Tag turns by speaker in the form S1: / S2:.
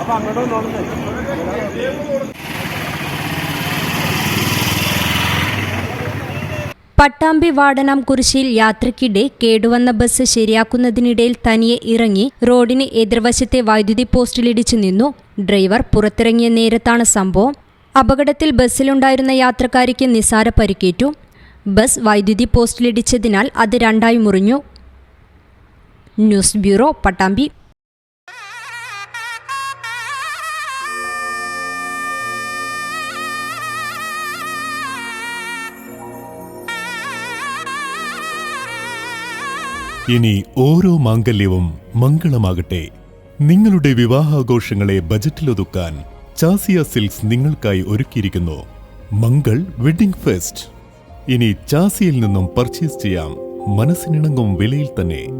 S1: അപ്പൊ അങ്ങോട്ട്
S2: പട്ടാമ്പി വാടനാം കുരിശിൽ യാത്രക്കിടെ കേടുവന്ന ബസ് ശരിയാക്കുന്നതിനിടയിൽ തനിയെ ഇറങ്ങി റോഡിന് എതിർവശത്തെ വൈദ്യുതി പോസ്റ്റിലിടിച്ചു നിന്നു. ഡ്രൈവർ പുറത്തിറങ്ങിയ നേരത്താണ് സംഭവം. അപകടത്തിൽ ബസ്സിലുണ്ടായിരുന്ന യാത്രക്കാരിക്ക് നിസാര പരിക്കേറ്റു. ബസ് വൈദ്യുതി പോസ്റ്റിലിടിച്ചതിനാൽ അത് രണ്ടായി മുറിഞ്ഞു. News bureau Pattambi.
S3: ഇനി ഓരോ മാംഗല്യവും മംഗളമാകട്ടെ. നിങ്ങളുടെ വിവാഹാഘോഷങ്ങളെ ബജറ്റിലൊതുക്കാൻ ചാസിയ സിൽക്സ് നിങ്ങൾക്കായി ഒരുക്കിയിരിക്കുന്നു. Mangal wedding fest. ഇനി ചാസിയിൽ നിന്നും പർച്ചേസ് ചെയ്യാം. മനസ്സിനിണങ്ങും വിലയിൽ തന്നെ.